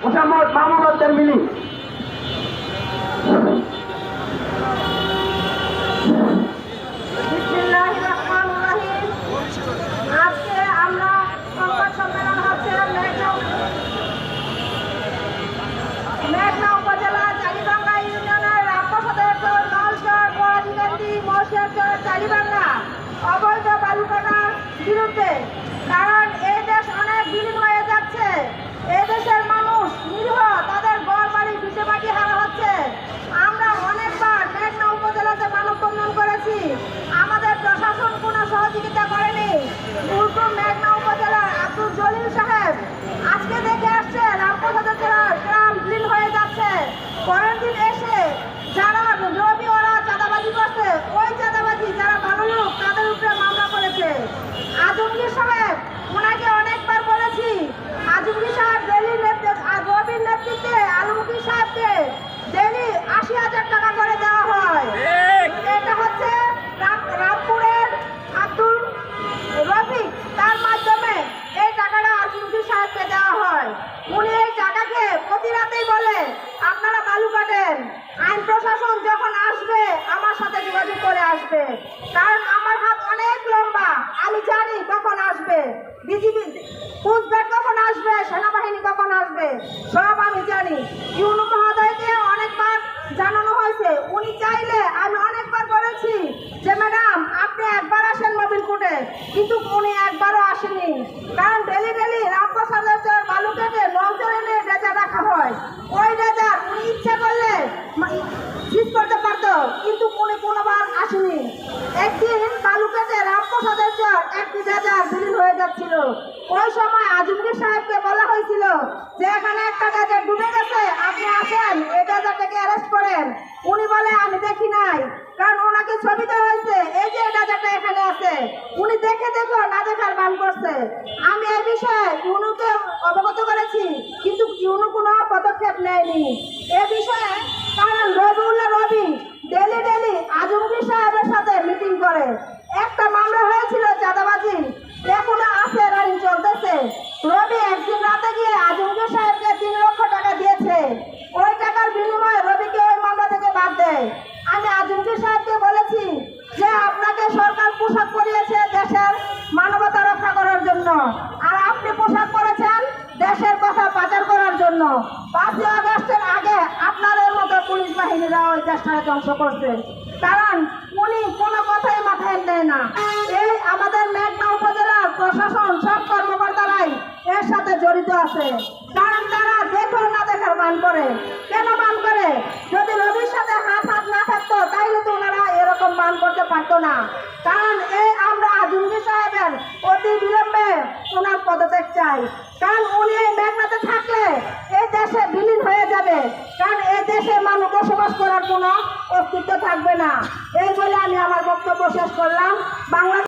মোসাম্মদ মাহমুদ চালিবাঙ্গা অবৈধ বালুকাটার বিরুদ্ধে কারণ এই দেশ অনেক বিলীন হয়ে যাচ্ছে এই দেশের মানুষ নিরীহ তাদের ঘর বাড়ি ভিটে বাড়ি হারা হচ্ছে আমরা অনেকবার মেঘনা উপজেলাতে মানববন্ধন করেছি আমাদের প্রশাসন কোনো সহযোগিতা করেনি উল্টো মেঘনা উপজেলার আব্দুল জলিল সাহেব আজকে দেখে আসছে রামপ্রসাদের জেলার গ্রাম বিলীন হয়ে যাচ্ছে পরের দিন এসে যারা রবি ওরা চাঁদাবাজি করছে ওই চাঁদাবাজি যারা ভালো লোক তাদের উপরে মামলা করেছে আজমগীর সাহেব ওনাকে অনেকবার বলেছি আজমগীর সাহেব ডেলি রবির নেতৃত্বে আলমগীর সাহেবকে ডেলি আশি হাজার টাকা করে দেওয়া হয় এটা হচ্ছে রাম- রামপুরের আব্দুল রফিক তার মাধ্যমে এই টাকাটা আজমগীর সাহেবকে দেওয়া হয় উনি এই টাকাকে প্রতি রাতেই বলে আপনারা বালু কাটেন আইন প্রশাসন যখন আসবে, আমার সাথে যোগাযোগ করে আসবে। কারণ আমার হাত অনেক লম্বা, আমি জানি কখন আসবে। বিজিবি কুচব্যাট কখন আসবে, সেনাবাহিনী কখন আসবে, সব আমি জানি। ইউনু মহোদয়কে অনেকবার জানানো হয়েছে, উনি চাইলে আমি অনেকবার বলেছি যে, ম্যাডাম, আপনি একবার আসেন মোবিল কোর্টে কিন্তু উনি একবারও আসেনি কারণ ডেলি ডেলি রামপ্রসাদের চর বালু কেটে নৌচর এনে ডেজা রাখা হয় ওই ডেজার উনি ইচ্ছা করলে ঠিক করতে পারতো, কিন্তু উনি কোনোবার আসেনি। একদিন বালু রামপ্রসাদের চর একটি ডেজার বিলীন হয়ে যাচ্ছিল। ওই সময় আজমগীর সাহেবকে বলা হয়েছিল যে, এখানে একটা ডেজার ডুবে গেছে, আপনি আসেন, এই ডেজারটাকে অ্যারেস্ট করেন। উনি বলে, আমি দেখি নাই, কারণ ওনাকে ছবি দেওয়া হয়েছে, এই যে ডেজারটা এখানে আছে। উনি দেখে দেখো না দেখার বান করছে। আমি এই বিষয়ে ইউনুকে অবগত করেছি কিন্তু ইউনু কোনো পদক্ষেপ নেয়নি এ বিষয়ে কারণ রবিউল্লাহ রবি ডেলি ডেলি আজমগীর সাহেবের সাথে মিটিং করে। একটা মামলা হয়েছিল চাঁদাবাজি, এখনও আছে, রানিং চলতেছে। রবি একদিন রাতে গিয়ে আজমগীর সাহেবকে তিন লক্ষ টাকা দিয়েছে। ওই টাকার বিনিময়ে রবিকে ওই মামলা থেকে বাদ দেয়। পাঁচই আগস্টের আগে আপনাদের মতো পুলিশ বাহিনীরা ওই দেশটাকে ধ্বংস করছে। কারণ উনি কোনো কথাই মাথায় দেয় না। এই আমাদের মেঘনা উপজেলার প্রশাসন, সব কর্মকর্তারাই এর সাথে জড়িত আছে। কারণ তারা দেখো না দেখার বান করে। কেন বান করে? যদি রবির সাথে হাত হাত না থাকতো, তাইলে তো ওনারা এরকম বান করতে পারতো না। কারণ এই আমরা আজমগীর সাহেবের অতি বিলম্বে ওনার পদত্যাগ চাই। কারণ উনি দেশে মানুষ বসবাস করার কোনো অস্তিত্ব থাকবে না। এই বলে আমি আমার বক্তব্য শেষ করলাম। বাংলা